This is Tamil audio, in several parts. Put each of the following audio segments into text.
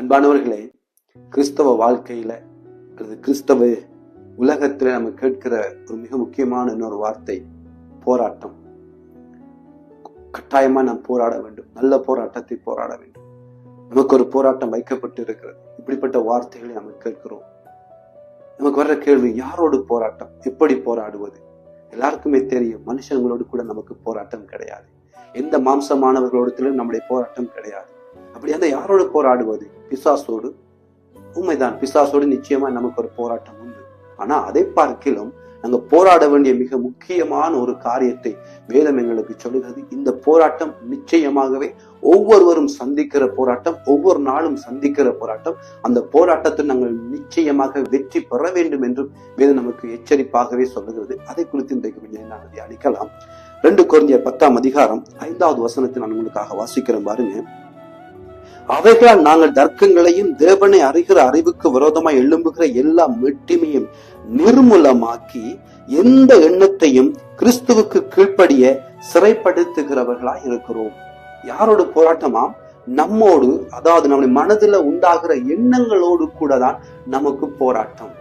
அன்பானவர்களே கிறிஸ்தவ வாழ்க்கையில அல்லது கிறிஸ்தவ உலகத்துல நம்ம கேட்கிற ஒரு மிக முக்கியமான இன்னொரு வார்த்தை போராட்டம். கட்டாயமா நாம் போராட வேண்டும். நல்ல போராட்டத்தை போராட வேண்டும். நமக்கு ஒரு போராட்டம் வைக்கப்பட்டு இருக்கிறது இப்படிப்பட்ட வார்த்தைகளை நம்ம கேட்கிறோம். நமக்கு வர்ற கேள்வி யாரோடு போராட்டம்? எப்படி போராடுவது? எல்லாருக்குமே தெரியும் மனுஷங்களோடு கூட நமக்கு போராட்டம் கிடையாது. எந்த மாம்சமானவர்களோடத்திலும் நம்முடைய போராட்டம் கிடையாது. அப்படி அந்த யாரோடு போராடுவது? பிசாசோடு? உண்மைதான் பிசாசோடு நிச்சயமா நமக்கு ஒரு போராட்டம் உண்டு. ஆனா அதை பார்க்கிலும் நாங்க போராட வேண்டிய மிக முக்கியமான ஒரு காரியத்தை வேதம் எங்களுக்கு சொல்லுகிறது. இந்த போராட்டம் நிச்சயமாகவே ஒவ்வொருவரும் சந்திக்கிற போராட்டம் ஒவ்வொரு நாளும் சந்திக்கிற போராட்டம். அந்த போராட்டத்தை நாங்கள் நிச்சயமாக வெற்றி பெற வேண்டும் என்றும் வேதம் நமக்கு எச்சரிப்பாகவே சொல்லுகிறது. அதை குறித்து இன்றைக்கு கொஞ்சம் நாங்கள் தியானிக்கலாம். ரெண்டு குறைஞ்ச பத்தாம் அதிகாரம் ஐந்தாவது வசனத்தை நான் உங்களுக்காக வாசிக்கிறேன் பாருங்க. அவைகளால் நாங்கள் தர்க்கங்களையும் தேவனை அறிகிற அறிவுக்கு விரோதமாய் எழும்புகிற எல்லா மெட்டிமையும் நிர்மூலமாக்கி எந்த எண்ணத்தையும் கிறிஸ்துவுக்கு கீழ்ப்படிய சிறைப்படுத்துகிறவர்களாய் இருக்கிறோம். யாரோட போராட்டமா நம்மோடு அதாவது நம்முடைய மனதுல உண்டாகிற எண்ணங்களோடு கூட தான் நமக்கு போராட்டம்.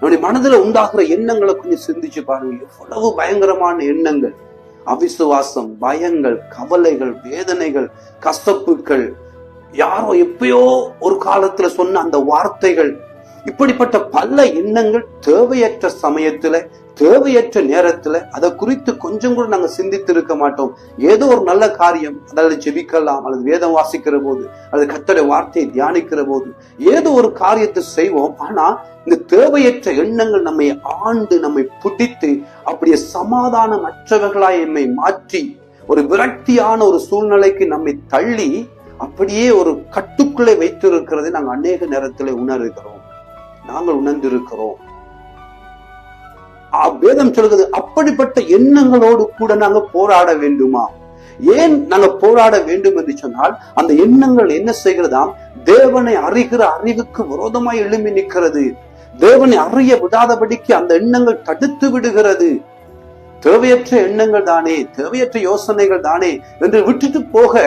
நம்முடைய மனதுல உண்டாகிற எண்ணங்களை கொஞ்சம் சிந்திச்சு பாருங்க. எவ்வளவு பயங்கரமான எண்ணங்கள். அவிசுவாசம் பயங்கள் கவலைகள் வேதனைகள் கசப்புகள் யாரோ எப்பயோ ஒரு காலத்துல சொன்ன அந்த வார்த்தைகள் இப்படிப்பட்ட பல எண்ணங்கள் தேவையற்ற சமயத்துல தேவையற்ற நேரத்துல அதை குறித்து கொஞ்சம் கூட நாங்க சிந்தித்து இருக்க மாட்டோம். ஏதோ ஒரு நல்ல காரியம் அதாவது ஜெபிக்கலாம் அல்லது வேதம் வாசிக்கிற போது அல்லது கத்தோட வார்த்தையை தியானிக்கிற போது ஏதோ ஒரு காரியத்தை செய்வோம். ஆனா இந்த தேவையற்ற எண்ணங்கள் நம்மை ஆண்டு நம்மை பிடித்து அப்படியே சமாதானமற்றவர்களாய் நம்மை மாற்றி ஒரு விரக்தியான ஒரு சூழ்நிலைக்கு நம்மை தள்ளி அப்படியே ஒரு கட்டுக்குள்ளே வைத்திருக்கிறதை நாங்கள் அநேக நேரத்தில் உணர்கிறோம். நாங்கள் உணர்ந்திருக்கிறோம். வேதம் சொல்கிறது அப்படிப்பட்ட எண்ணங்களோடு கூட நாங்க போராட வேண்டுமா? ஏன் நாங்க போராட வேண்டும் என்று சொன்னால் அந்த எண்ணங்கள் என்ன செய்கிறதாம்? தேவனை அறிகிற அறிவுக்கு விரோதமாய் எழும்பி நிற்கிறது. தேவனை அறிய விடாதபடிக்கு அந்த எண்ணங்கள் தடுத்து விடுகிறது. தேவையற்ற எண்ணங்கள் தானே தேவையற்ற யோசனைகள் தானே என்று விட்டுட்டு போக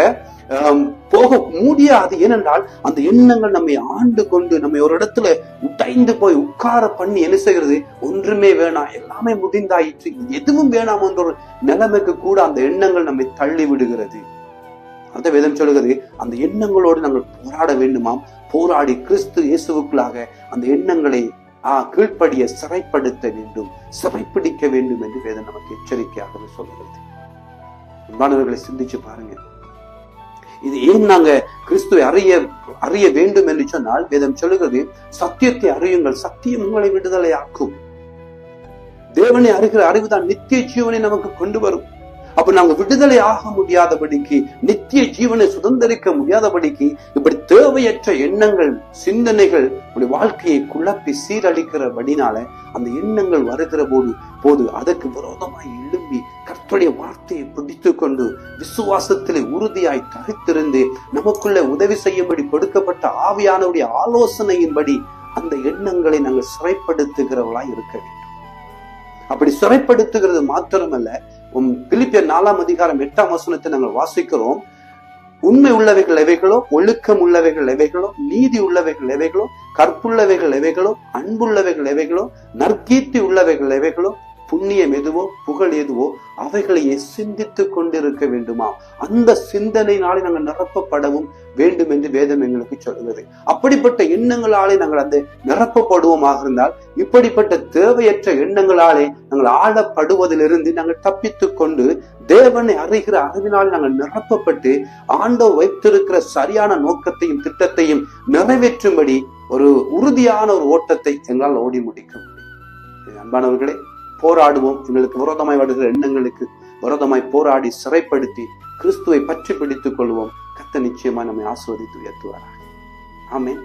போக முடியாது ஏனென்றால் அந்த எண்ணங்கள் நம்மை ஆண்டு கொண்டு நம்மை ஒரு இடத்துல உடைந்து போய் உட்கார பண்ணி என்ன செய்கிறது? ஒன்றுமே வேணாம். எல்லாமே முடிந்தாயிற்று எதுவும் வேணாம் என்ற ஒரு நிலைமைக்கு கூட அந்த எண்ணங்கள் நம்மை தள்ளி விடுகிறது. அந்த வேதம் சொல்கிறது அந்த எண்ணங்களோடு நாங்கள் போராட வேண்டுமாம். போராடி கிறிஸ்து இயேசுவுக்குள்ளாக அந்த எண்ணங்களை ஆ கீழ்ப்படிய சிறைப்படுத்த வேண்டும். சிறைப்பிடிக்க வேண்டும் என்று வேதம் நமக்கு எச்சரிக்கையாகவே சொல்கிறது மாணவர்களை சிந்திச்சு பாருங்க. இது ஏன் நாங்க கிறிஸ்துவை அறிய அறிய வேண்டும் என்று சொன்னால் வேதம் சொல்லுகிறது சத்தியத்தை அறியுங்கள் சத்தியம் உங்களை விடுதலை ஆக்கும். தேவனை அறிகிற அறிவுதான் நித்திய ஜீவனை நமக்கு கொண்டு வரும். அப்ப நாங்க விடுதலை ஆக முடியாதபடிக்கு நித்திய ஜீவனை சுதந்திரிக்க முடியாதபடிக்கு இப்படி தேவையற்ற எண்ணங்கள் சிந்தனைகள் உடைய வாழ்க்கையை குழப்பி சீரழிக்கிறபடினால அந்த எண்ணங்கள் வருகிற போது போது அதற்கு விரோதமாய் எழும்பி கர்த்தருடைய வார்த்தையை பிடித்து கொண்டு விசுவாசத்திலே உறுதியாய் தரித்திருந்து நமக்குள்ள உதவி செய்யும்படி கொடுக்கப்பட்ட ஆவியானவருடைய ஆலோசனையின்படி அந்த எண்ணங்களை நாங்கள் சிறைப்படுத்துகிறவர்களாய் இருக்க வேண்டும். அப்படி சிறைப்படுத்துகிறது மாத்திரமல்ல உம் பிலிப்பியர் நாலாம் அதிகாரம் எட்டாம் வசனத்தை நாங்கள் வாசிக்கிறோம். உண்மை உள்ளவைகள் எவைகளோ ஒழுக்கம் உள்ளவைகள் எவைகளோ நீதி உள்ளவைகள் எவைகளோ கற்புள்ளவைகள் எவைகளோ அன்புள்ளவைகள் எவைகளோ நற்கீர்த்தி உள்ளவைகள் எவைகளோ புண்ணியம் எதுவோ புகழ் எதுவோ அவைகளையே சிந்தித்துக் கொண்டிருக்க வேண்டுமா? அந்த சிந்தனையினாலே நாங்கள் நிரப்பப்படவும் வேண்டும் என்று வேதம் எங்களுக்கு சொல்கிறது அப்படிப்பட்ட எண்ணங்களாலே நாங்கள் அந்த நிரப்பப்படுவோமாக இருந்தால் இப்படிப்பட்ட தேவையற்ற எண்ணங்களாலே நாங்கள் ஆளப்படுவதிலிருந்து நாங்கள் தப்பித்துக் கொண்டு தேவனை அறிகிற அறிவினால் நாங்கள் நிரப்பப்பட்டு ஆண்டவர் வைத்திருக்கிற சரியான நோக்கத்தையும் திட்டத்தையும் நிறைவேற்றும்படி ஒரு உறுதியான ஒரு ஓட்டத்தை எங்களால் ஓடி முடிக்க முடியும். அன்பானவர்களே போராடுவோம். எங்களுக்கு விரோதமாய் வருகிற எண்ணங்களுக்கு விரோதமாய் போராடி சிறைப்படுத்தி கிறிஸ்துவை பற்றி பிடித்துக் கொள்வோம். கத்த நிச்சயமா நம்மை ஆஸ்வதித்து உயர்த்துவாராக. ஆமென்.